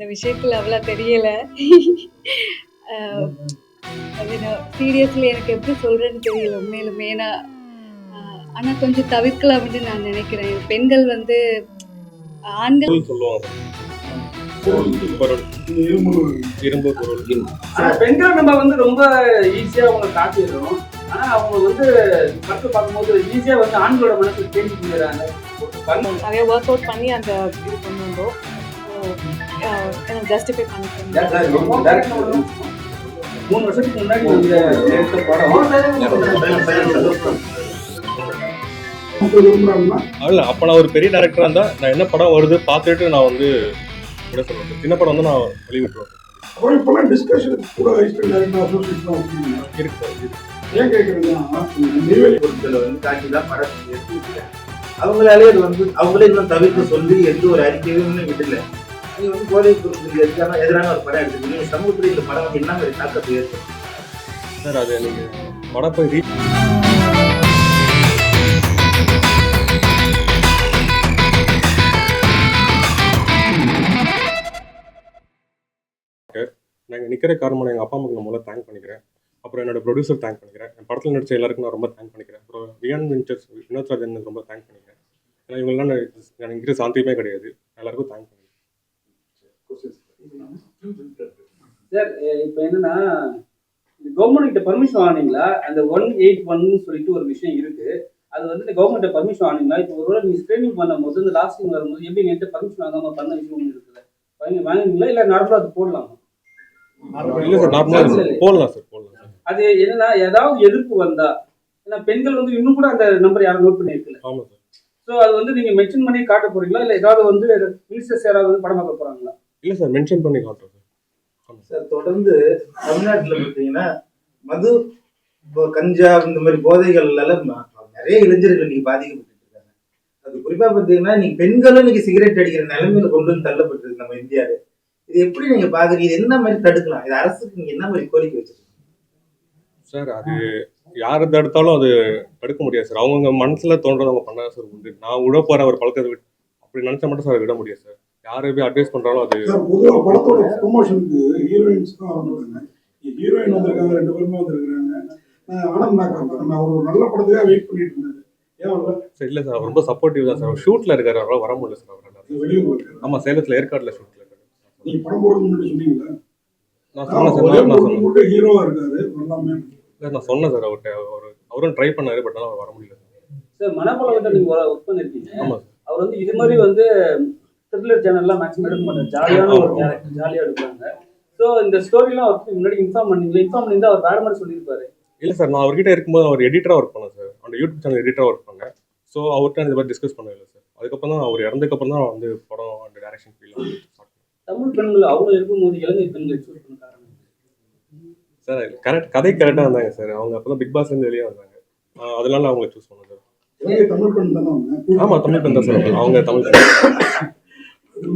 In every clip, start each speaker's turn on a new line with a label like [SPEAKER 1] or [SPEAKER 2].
[SPEAKER 1] இந்த விஷயத்துல அவ்வளோ தெரியல. அது நான் சீரியஸ்லி எனக்கு எப்படி சொல்கிறேன்னு தெரியல உண்மையிலுமே. ஏன்னா ஆனால் கொஞ்சம் தவிர்க்கலாம்னு நான் நினைக்கிறேன். பெண்கள் வந்து ஆண்கள்
[SPEAKER 2] சொல்லுவாங்க. இரும்பு பொருள்.
[SPEAKER 3] பெண்கள் நம்ம வந்து ரொம்ப ஈஸியா அவங்க காட்டிடுறோம் ஆனா அவங்க வந்து படத்தை பார்க்கும்போது ஈஸியா வந்து ஆண்களோட மனசு தேடி
[SPEAKER 4] நிறைய ஒர்க் அவுட் பண்ணி அந்த இது அஹ் எனக்கு ஜஸ்டிஃபை
[SPEAKER 3] Director மூணு வருஷத்துக்கு முன்னாடி வந்து எடுத்த படம்
[SPEAKER 2] இல்ல அப்ப நான் ஒரு பெரிய டேரக்டரா இருந்தா நான் என்ன படம் வருது பார்த்துட்டு நான் வந்து விட சொல்லுவேன். சின்ன படம் வந்து நான் வெளியிட்டுருவேன்.
[SPEAKER 5] அப்புறம் இப்பெல்லாம் டிஸ்கஷன் கூட ஹைஸ்கூல் டைரக்டர் அசோசியேஷன் வச்சுருக்கீங்க
[SPEAKER 2] இருக்கு சார் இருக்கு.
[SPEAKER 5] ஏன் கேட்குறீங்கன்னா நெய்வேலி
[SPEAKER 6] பொருட்களை வந்து தான் படம் எடுத்து. அவங்களாலே அது வந்து அவங்களே இன்னும் தவிர்க்க சொல்லி எந்த ஒரு அறிக்கையுமே விடல. நீங்கள் வந்து போதை பொருட்களுக்கு எதிரான எதிரான ஒரு படம் எடுத்துக்கீங்க சமூகத்தில் இந்த படம் வந்து என்ன மாதிரி தாக்கத்தை ஏற்படுத்தும்
[SPEAKER 2] சார் அது எனக்கு படம் நாங்கள் நிற்கிற காரணமாக எங்கள் அப்பா அம்மாவுக்கு நான் முதல்ல தேங்க் பண்ணிக்கிறேன். அப்புறம் என்னோட ப்ரொடியூசர் தேங்க் பண்ணிக்கிறேன். என் படத்தில் நடிச்ச எல்லாருக்கும் நான் ரொம்ப தேங்க் பண்ணிக்கிறேன். அப்புறம் வியான் வெஞ்சர்ஸ் வினோத் ராஜன் ரொம்ப தேங்க் பண்ணிக்கிறேன். ஏன்னா இவங்கெல்லாம் நான் எனக்கு இருக்கிற சாந்தியமே கிடையாது. எல்லாருக்கும் தேங்க் பண்ணிக்கிறேன்.
[SPEAKER 3] சார் இப்போ என்னன்னா கவர்மெண்ட் கிட்ட பர்மிஷன் வாங்கினீங்களா? அந்த ஒன் எயிட் ஒன்னு சொல்லிட்டு ஒரு விஷயம் இருக்கு. அது வந்து கவர்மெண்ட் பர்மிஷன் வாங்கினீங்களா? இப்போ ஒருவேளை நீங்க ஸ்கிரீனிங் பண்ணும்போது இந்த லாஸ்டிங் வரும்போது எப்படி நீங்க பர்மிஷன் வாங்காம பண்ண விஷயம் இருக்குல்ல? வாங்கி வாங்கினீங்களா? இல்ல நார்மலா அது போடலாமா?
[SPEAKER 2] நார்மலாக போடலாம் சார் போடலாம் சார்
[SPEAKER 3] அது என்னன்னா ஏதாவது எதிர்ப்பு வந்தா ஏன்னா பெண்கள் வந்து இன்னும் கூட அந்த நம்பர் யாரும் நோட் பண்ணியிருக்கல
[SPEAKER 2] ஆமாம் சார்
[SPEAKER 3] ஸோ அது வந்து நீங்க மென்ஷன் பண்ணி காட்ட போறீங்களா? இல்ல ஏதாவது வந்து மினிஸ்டர்ஸ் யாராவது வந்து படம் பார்க்க போறாங்களா?
[SPEAKER 2] இல்லை சார் மென்ஷன் பண்ணி காட்டுறோம் சார்.
[SPEAKER 6] சார் தொடர்ந்து தமிழ்நாட்டுல பார்த்தீங்கன்னா மது கஞ்சா இந்த மாதிரி போதைகள்னால நிறைய இளைஞர்கள் நீங்க பாதிக்கப்பட்டு இருக்காங்க. அது குறிப்பா பார்த்தீங்கன்னா நீங்க பெண்களும் நீங்க சிகரெட் அடிக்கிற நிலைமையில கொண்டு வந்து தள்ளப்பட்டிருக்கு நம்ம இந்தியாவில் இது எப்படி நீங்க பாக்குறீங்க? இது என்ன மாதிரி தடுக்கலாம்? இது அரசுக்கு நீங்க என்ன மாதிரி கோரிக்கை வச்சிருக்கீங்க?
[SPEAKER 2] சார் அது யார் தடுத்தாலும் அது தடுக்க முடியாது சார். அவங்கவுங்க மனசுல தோன்றதை அவங்க பண்ண சார் உண்டு. நான் விட போற ஒரு பழக்கத்தை விட்டு அப்படி நினைச்சா மட்டும் சார் விட முடியாது சார். யாரை போய் அட்வைஸ் பண்றாலும் அது
[SPEAKER 5] பொதுவாக படத்தோட ப்ரொமோஷனுக்கு ஹீரோயின்ஸ் தான் வராங்க ஹீரோயின் வந்திருக்காங்க ரெண்டு பேருமே வந்திருக்காங்க நான் ஆனந்த் நாக்கர் நான் ஒரு நல்ல படத்துக்காக வெயிட் பண்ணிட்டு இருந்தேன்
[SPEAKER 2] சார் இல்லை சார் ரொம்ப சப்போர்ட்டிவ் தான் சார். ஷூட்ல இருக்காரு அவரால் வர முடியல சார் அவரால்.
[SPEAKER 5] வெளியூர் இருக்காரு
[SPEAKER 2] ஆமா சேலத்துல ஏற்காடுல ஷூட்ல இருக்காரு.
[SPEAKER 5] படம் போடுறது முன்னாடி சொன்னீங்களா?
[SPEAKER 2] நான் சொன்னேன் சார் நான் சொன்னேன்.
[SPEAKER 5] மட்டும் ஹீரோவா இருக்காரு வரலாமே.
[SPEAKER 2] சார் நான் சொன்னேன் சார் அவர்கிட்ட அவர் அவரும் ட்ரை பண்ணாரு பட் ஆனால் வர முடியல
[SPEAKER 3] சார். மனப்பழக்கத்தை நீங்க ஒர்க் பண்ணிருக்கீங்க.
[SPEAKER 2] ஆமா சார்.
[SPEAKER 3] அவர் வந்து இது மாதிரி வந்து த்ரில்லர் சேனல்லாம் மேக்ஸிமம் எடுக்க மாட்டார் ஜாலியான ஒரு கேரக்டர் ஜாலியாக எடுப்பாங்க. ஸோ இந்த ஸ்டோரிலாம் அவருக்கு முன்னாடி இன்ஃபார்ம் பண்ணீங்களா இன்ஃபார்ம் பண்ணியிருந்தா அவர் வேற மாதிரி சொல்லியிருப்பாரு.
[SPEAKER 2] இல்லை சார் நான் அவர்கிட்ட இருக்கும்போது அவர் எடிட்டரா ஒர்க் பண்ணேன் சார் அந்த யூடியூப் சேனல் எடிட்டரா ஒர்க் பண்ணேன். ஸோ அவர்கிட்ட இந்த மாதிரி டிஸ்கஸ் பண்ணவே இல்லை சார் அதுக்கப்புறம் தான் அவர் இறந்ததுக்கப்புறம் தான் நான் வந்து படம் அந்த டைரக்ஷன் ஃபீல்
[SPEAKER 3] தமிழ் பெண்கள் அவ்வளோ இருக்கும்போது இலங்கை பெண்கள் சூஸ் பண்ண காரணம்
[SPEAKER 2] சார் கரெக்ட் கதை கரெக்டாக இருந்தாங்க சார் அவங்க அப்போ தான் பிக் பாஸ்லேருந்து வெளியே வந்தாங்க. அதனால அவங்கள சூஸ் பண்ணேன் சார்
[SPEAKER 5] அவங்க?
[SPEAKER 2] ஆமாம் தமிழ் பெண் தான் சார் அவங்க தமிழ் பெண்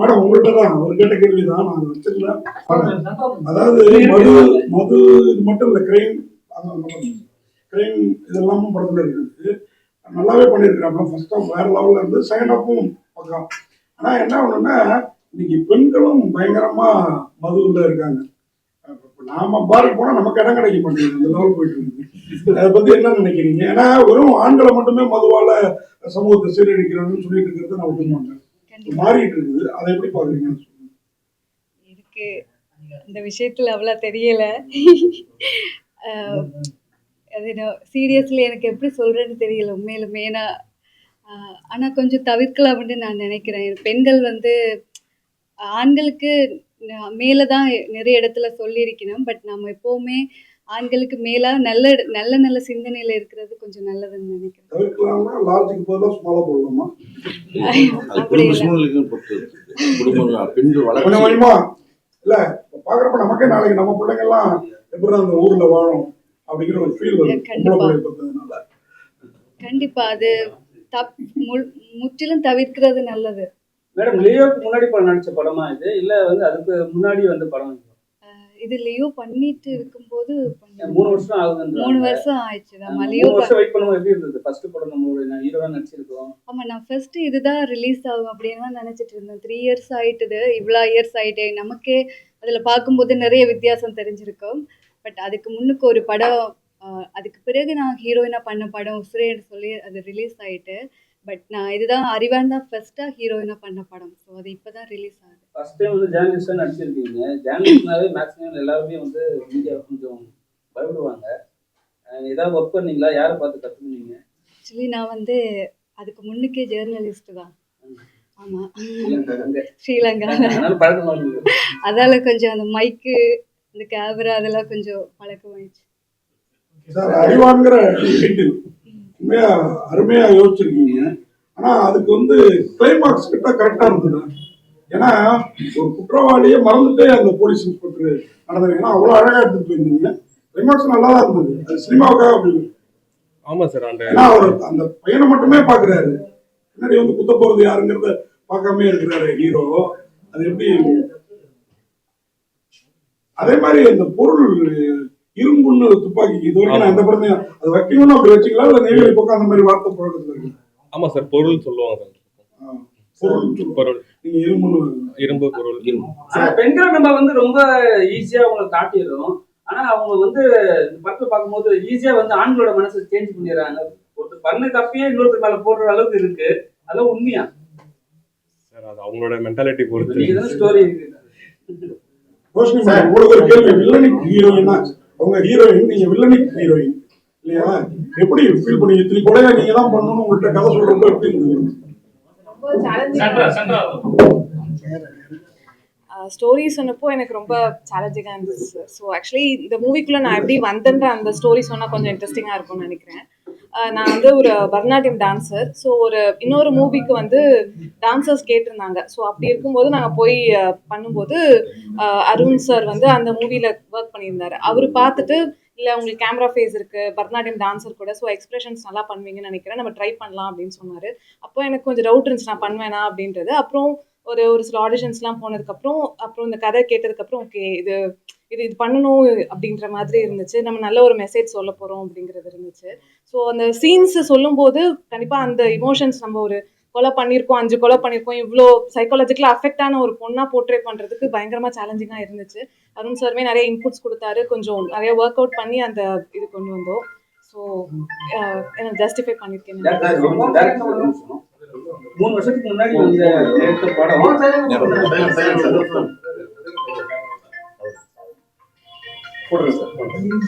[SPEAKER 5] மேடம் உங்கள்கிட்ட தான் ஒரு கேட்ட கேள்வி தான் நான் வச்சிருக்கேன் அதாவது மது மது இது மட்டும் இல்லை கிரைம் கிரைம் இதெல்லாமும் படத்துல இருக்குது. நல்லாவே பண்ணியிருக்கிறாங்க ஃபர்ஸ்ட் ஆஃப் வேற லெவல்ல இருந்து செகண்ட் ஆஃபும் பக்கம் ஆனா என்ன ஒண்ணுன்னா இன்னைக்கு பெண்களும் பயங்கரமா மதுவில் இருக்காங்க. இப்ப நாம பாருக்கு போனா நமக்கு இடம் கிடைக்க மாட்டேங்குது இந்த லெவல் போயிட்டு இருக்குது அதை பத்தி என்ன நினைக்கிறீங்க? ஏன்னா வெறும் ஆண்களை மட்டுமே மதுவால சமூகத்தை சீரழிக்கிறாங்கன்னு சொல்லிட்டு இருக்கிறத நான் ஒத்துக்க மாட்டேன். மாறிட்டு இருக்குது அதை எப்படி
[SPEAKER 1] இருக்கு. இந்த விஷயத்துல அவ்வளோ தெரியல. அது சீரியஸ்லி எனக்கு எப்படி சொல்றேன்னு தெரியல உண்மையிலுமே. ஏன்னா அஹ் ஆனா கொஞ்சம் தவிர்க்கலாம்னு நான் நினைக்கிறேன். பெண்கள் வந்து ஆண்களுக்கு மேல தான் நிறைய இடத்துல சொல்லியிருக்கணும். பட் நம்ம எப்பவுமே ஆண்களுக்கு மேலா நல்ல நல்ல நல்ல சிந்தனையில இருக்கிறது கொஞ்சம் நல்லதுன்னு நினைக்கிறேன். இல்லை
[SPEAKER 5] பாக்குறப்ப நமக்கே நாளைக்கு நம்ம பிள்ளைங்க எல்லாம் எப்படி அந்த ஊர்ல வாழும் அப்படிங்கிற ஒரு ஃபீல் வரும்
[SPEAKER 1] கண்டிப்பா. அது தப் முற்றிலும் தவிர்க்கிறது நல்லது.
[SPEAKER 3] மேடம் லியோக்கு முன்னாடி படம் நடிச்ச படமா இது? இல்ல வந்து அதுக்கு முன்னாடி வந்த படம் இது?
[SPEAKER 1] இது லியோ பண்ணிட்டு இருக்கும்போது.
[SPEAKER 3] மூணு வருஷம் ஆகுதுன்ற
[SPEAKER 1] மூணு வருஷம் ஆயிடுச்சு. தான் லியோ
[SPEAKER 3] வருஷம் வெயிட் பண்ணும்போது எப்படி இருந்தது? ஃபர்ஸ்ட் படம் நம்ம ஹீரோவா நடிச்சிருக்கோம்
[SPEAKER 1] ஆமா நான் ஃபர்ஸ்ட் இதுதான் ரிலீஸ் ஆகும் அப்படின்னு தான் நினைச்சிட்டு இருந்தேன். த்ரீ இயர்ஸ் ஆயிட்டுது. இவ்வளோ இயர்ஸ் ஆயிட்டு. நமக்கே அதுல பார்க்கும்போது நிறைய வித்தியாசம் தெரிஞ்சிருக்கும். பட் அதுக்கு முன்னுக்கு ஒரு படம் அதுக்கு பிறகு நான் ஹீரோயினா பண்ண படம் உசுரேன்னு சொல்லி அது ரிலீஸ் ஆயிட்டு பட் நான் இதுதான் அறிவான் தான் ஃபர்ஸ்டா ஹீரோயினா பண்ண படம். ஸோ அது இப்பதான் ரிலீஸ் ஆகுது.
[SPEAKER 3] ஃபர்ஸ்ட் டைம் வந்து ஜேர்னலிஸ்டாக நடிச்சிருக்கீங்க. ஜேர்னலிஸ்ட்னாவே மேக்ஸிமம் எல்லாருமே வந்து மீடியா கொஞ்சம் பயப்படுவாங்க. ஏதாவது ஒர்க் பண்ணீங்களா? யாரை பார்த்து கற்றுக்குனீங்க
[SPEAKER 1] ஆக்சுவலி நான் வந்து அதுக்கு முன்னுக்கே ஜேர்னலிஸ்ட் தான். ஆமா.
[SPEAKER 3] அங்கே.
[SPEAKER 1] ஸ்ரீலங்கா. அதால கொஞ்சம் அந்த மைக்கு இந்த கேமரா அதெல்லாம் கொஞ்சம் பழக்கமாயிடுச்சு.
[SPEAKER 5] சார் அறிவாங்கிற டைட்டில் உண்மையா அருமையா யோசிச்சிருக்கீங்க. ஆனா அதுக்கு வந்து கிளைமாக்ஸ் கிட்ட கரெக்டா இருந்தது. ஏன்னா ஒரு குற்றவாளியை மறந்துட்டே அந்த போலீஸ் இன்ஸ்பெக்டர் நடந்ததுன்னா அவ்வளவு அழகா எடுத்துட்டு போயிருந்தீங்க. கிளைமாக்ஸ் நல்லா தான் இருந்தது. அது சினிமாவுக்காக அப்படி
[SPEAKER 2] ஆமா சார். அந்த
[SPEAKER 5] ஏன்னா அவர் அந்த பையனை மட்டுமே பாக்குறாரு பின்னாடி வந்து குத்த போறது யாருங்கிறத பார்க்காம இருக்கிறாரு ஹீரோ. அது எப்படி? அதே மாதிரி அந்த பொருள் இரும்புன்னு துப்பாக்கி. இது வரைக்கும் நான் எந்த படத்தையும் அது வைக்கணும்னு அப்படி வச்சுக்கலாம் இல்ல நெய்வேலி பக்கம் அந்த மாதிரி வார்த்தை புழக்கத்துல இருக்கு
[SPEAKER 2] ஆமா சார் பொருள் சொல்லுவாங்க
[SPEAKER 5] பொருள்.
[SPEAKER 2] பொருள்.
[SPEAKER 5] நீங்க இரும்புன்னு
[SPEAKER 2] இரும்பு பொருள்.
[SPEAKER 3] ஆனா பெண்களை நம்ம வந்து ரொம்ப ஈஸியா அவங்களை காட்டிடுறோம். ஆனா அவங்க வந்து இந்த படத்தை பார்க்கும்போது ஈஸியா வந்து ஆண்களோட மனசை சேஞ்ச் பண்ணிடுறாங்க. ஒருத்தர் பண்ண தப்பையே இன்னொருத்தர் மேல போடுற அளவுக்கு இருக்கு. அதெல்லாம் உண்மையா?
[SPEAKER 2] சார் அது அவங்களோட மென்டாலிட்டி பொறுத்து.
[SPEAKER 3] நீங்க தானே ஸ்டோரி இருக்கு
[SPEAKER 5] ரோஷினி உங்களுக்கு ஒரு கேள்வி. வில்லனிக் ஹீரோயினா அவங்க ஹீரோயின் நீங்க வில்லனிக் ஹீரோயின் இல்லையா? எப்படி ஃபீல் பண்ணீங்க இத்தனை கொலையா நீங்க தான் பண்ணணும்னு உங்கள்கிட்ட கதை சொல்றப்ப எப்படி இருந்தது?
[SPEAKER 4] ஸ்டோரி சொன்னப்போ எனக்கு ரொம்ப சேலஞ்சிங்காக இருந்துச்சு ஸோ ஆக்சுவலி இந்த மூவிக்குள்ளே நான் எப்படி வந்தேன்ற அந்த ஸ்டோரி சொன்னால் கொஞ்சம் இன்ட்ரெஸ்டிங்காக இருக்கும்னு நினைக்கிறேன். நான் வந்து ஒரு பரதநாட்டியம் டான்சர் ஸோ ஒரு இன்னொரு மூவிக்கு வந்து டான்சர்ஸ் கேட்டிருந்தாங்க. ஸோ அப்படி இருக்கும்போது நாங்கள் போய் பண்ணும்போது அருண் சார் வந்து அந்த மூவியில் ஒர்க் பண்ணியிருந்தாரு. அவர் பார்த்துட்டு இல்லை உங்களுக்கு கேமரா ஃபேஸ் இருக்குது பரதநாட்டியம் டான்சர் கூட. ஸோ எக்ஸ்பிரஷன்ஸ் நல்லா பண்ணுவீங்கன்னு நினைக்கிறேன். நம்ம ட்ரை பண்ணலாம் அப்படின்னு சொன்னார். அப்போ எனக்கு கொஞ்சம் டவுட் இருந்துச்சு. நான் பண்ணுவேனா அப்படின்றது. அப்புறம் ஒரு ஒரு சில ஆடிஷன்ஸ்லாம் போனதுக்கப்புறம் அப்புறம் இந்த கதை கேட்டதுக்கப்புறம் ஓகே இது இது இது பண்ணணும் அப்படின்ற மாதிரி இருந்துச்சு. நம்ம நல்ல ஒரு மெசேஜ் சொல்ல போகிறோம் அப்படிங்கிறது இருந்துச்சு. ஸோ அந்த சீன்ஸ் சொல்லும்போது கண்டிப்பாக அந்த இமோஷன்ஸ் நம்ம ஒரு கொலை பண்ணியிருக்கோம் அஞ்சு கொலை பண்ணியிருக்கோம் இவ்வளோ சைக்காலஜிக்கலாக அஃபெக்ட் ஆன ஒரு பொண்ணாக போர்ட்ரே பண்ணுறதுக்கு பயங்கரமாக சேலஞ்சிங்காக இருந்துச்சு. அருண் சாருமே நிறைய இன்புட்ஸ் கொடுத்தாரு. கொஞ்சம் நிறைய ஒர்க் அவுட் பண்ணி அந்த இது கொண்டு வந்தோம். ஸோ எனக்கு ஜஸ்டிஃபை பண்ணியிருக்கேன்
[SPEAKER 3] மூணு வருஷத்துக்கு முன்னாடி வந்து எடுத்த படம். போடுறேன் சார் போடுறேன்.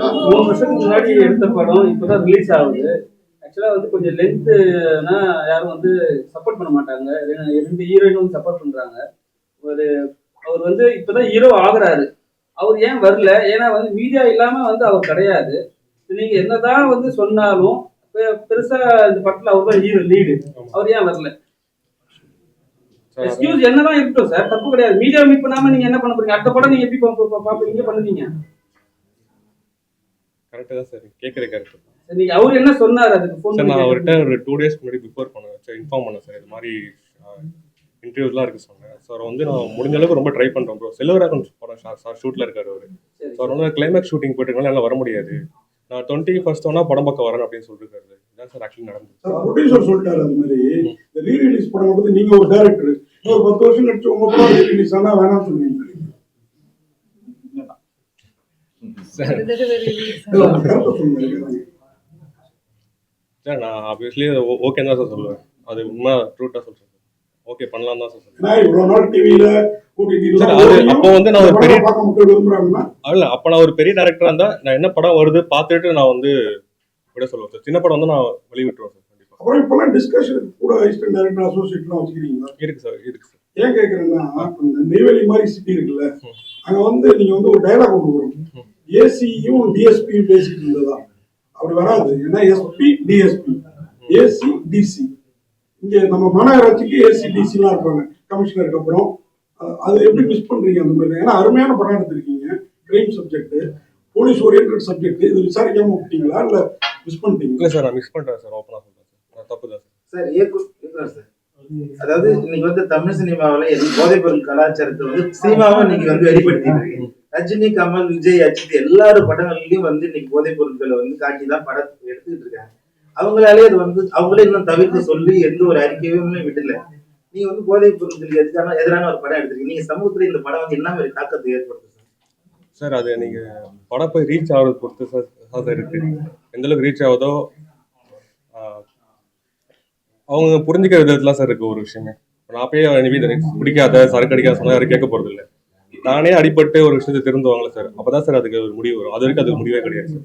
[SPEAKER 3] மூணு வருஷத்துக்கு முன்னாடி எடுத்த படம் இப்போதான் ரிலீஸ் ஆகுது. ஆக்சுவலாக வந்து கொஞ்சம் லென்த்துனா யாரும் வந்து சப்போர்ட் பண்ண மாட்டாங்க. ரெண்டு- ரெண்டு ஹீரோயின் வந்து சப்போர்ட் பண்றாங்க. ஒரு அவர் வந்து இப்போதான் ஹீரோ ஆகுறாரு. அவர் ஏன் வரல? ஏன்னா வந்து மீடியா இல்லாம வந்து அவர் கிடையாது. நீங்க என்னதான் வந்து சொன்னாலும் பெருசா இந்த படத்துல அவர் தான் ஹீரோ லீடு அவர் ஏன் வரல? எக்ஸ்கியூஸ் என்னதான் இருக்கட்டும் சார் தப்பு கிடையாது. மீடியா மீட் பண்ணாம நீங்க என்ன பண்ண போறீங்க? அடுத்த படம் நீங்க எப்படி பாப்பீங்க பண்ணுவீங்க?
[SPEAKER 2] கரெக்டாக தான் சார் கேட்குற கரெக்ட்
[SPEAKER 3] நீங்க அவர் என்ன சொன்னாரு அதுக்கு ஃபோன்
[SPEAKER 2] சார் நான் அவர்கிட்ட ஒரு டூ டேஸ் முன்னாடி பிஃபோர் பண்ணேன் சார் இன்ஃபார்ம் பண்ணேன் சார் இது மாதிரி இன்டர்வியூஸ்லாம் இருக்கு சொன்னேன் சார் வந்து நான் முடிஞ்ச அளவுக்கு ரொம்ப ட்ரை பண்ணுறேன் ப்ரோ செல்வராகன் படம் சார் ஷூட்டில் இருக்காரு அவர்.
[SPEAKER 3] சரி.
[SPEAKER 2] வந்து கிளைமேக்ஸ் ஷூட்டிங் போயிட்டு என்னால் வர முடியாது. நான் டுவெண்ட்டி ஃபர்ஸ்ட் வேணா படம் பக்கம் வரேன் அப்படின்னு சொல்லிருக்காரு. இதான் சார் ஆக்சுவலி நடந்தது.
[SPEAKER 5] சார் ப்ரொடியூசர் சொல்லிட்டாரு அது மாதிரி. இந்த ரீ ரிலீஸ் பண்ணும்போது நீங்க ஒரு டைரக்டர் இன்னொரு பத்து வருஷம் கழிச்சு உங்க படம் ரீ ரிலீஸ் ஆனா வேணாம்னு சொல்லுவீங்க
[SPEAKER 1] ஒரு
[SPEAKER 5] அந்த
[SPEAKER 2] சார் நான் ஆப்வியஸ்லி ஓகே தான் சார் சொல்லுவேன். அது உண்மை ட்ரூட்டாக சொல்கிறேன் ஓகே பண்ணலாம் தான் சார்.
[SPEAKER 5] ஏன்னா இவ்வளவு நாள் டிவியில
[SPEAKER 2] அப்போ வந்து நான் ஒரு பெரிய- இல்ல அப்ப நான் ஒரு பெரிய டேரக்டரா இருந்தா நான் என்ன படம் வருது பார்த்துட்டு நான் வந்து விட சொல்லுவேன் சார். சின்ன படம் வந்து நான் வெளியிட்டுருவேன் சார் கண்டிப்பா.
[SPEAKER 5] அப்புறம் இப்பெல்லாம் டிஸ்கஷன் கூட அசிஸ்டன்ட் டைரக்டர் அசோசியேட்லாம் வச்சுக்கிறீங்களா?
[SPEAKER 2] இருக்கு சார் இருக்கு சார்.
[SPEAKER 5] ஏன் கேக்குறேன்னா இப்ப இந்த நெய்வேலி மாதிரி சிட்டி இருக்குல்ல அங்க வந்து நீங்க வந்து ஒரு டைலாக் ஒன்று வரும் ஏசியும் டிஎஸ்பியும் பேசிட்டு இருந்ததா? அப்படி வராது. ஏன்னா எஸ்பி டிஎஸ்பி ஏசி டிசி இங்க நம்ம மாநகராட்சிக்கு ஏசி டிசிலாம் இருப்பாங்க கமிஷனருக்கு அப்புறம். அது எப்படி மிஸ் பண்றீங்க அந்த மாதிரி? ஏன்னா அருமையான படம் எடுத்திருக்கீங்க crime subject police orient subject இது விசாரிக்காம விட்டீங்களா? இல்ல மிஸ் பண்ணிட்டீங்களா?
[SPEAKER 2] இல்ல சார் நான் மிஸ் பண்றேன் சார் ஓப்பனா சொல்றேன் சார் நான் தப்பு தான் சார்
[SPEAKER 6] சார் இயக்கு சார் அதாவது இன்னைக்கு வந்து தமிழ் சினிமாவில் போதைப் பொருள் கலாச்சாரத்தை வந்து சினிமாவை இன்னைக்கு வந்து வெளிப்படுத்திட்டு இருக்கு ரஜினி கமல் விஜய் அஜித் எல்லாரும் படங்கள்லயும் வந்து இன்னைக்கு போதைப் பொருட்களை வந்து காட்டி தான் படத்தை எடுத்துக்கிட்டு இருக்காங்க. அவங்களாலே அது வந்து அவங்களே இன்னும் தவிர்த்து சொல்லி எந்த ஒரு அறிக்கையுமே விடல. நீங்க வந்து போதைப் பொருட்களுக்கு எதிரான எதிரான ஒரு படம் எடுத்திருக்கீங்க. நீங்க சமூகத்துல இந்த படம் வந்து என்ன மாதிரி தாக்கத்தை ஏற்படுத்தும்
[SPEAKER 2] சார்? அது நீங்க படம் போய் ரீச் ஆகிறது பொறுத்து சார் அது இருக்கு. எந்த அளவுக்கு ரீச் ஆகுதோ அவங்க புரிஞ்சுக்கிற விதத்துல சார் இருக்கு ஒரு விஷயமே. நான் போய் இனிமே பிடிக்காத சரக்கு அடிக்காத சொன்னா யாரும் கேட்க போறது இல்லை தானே அடிபட்டு ஒரு விஷயத்தை திருந்துவாங்களே சார். அப்பதான் சார் அதுக்கு ஒரு முடிவு வரும். அது வரைக்கும் அதுக்கு முடிவே கிடையாது sir.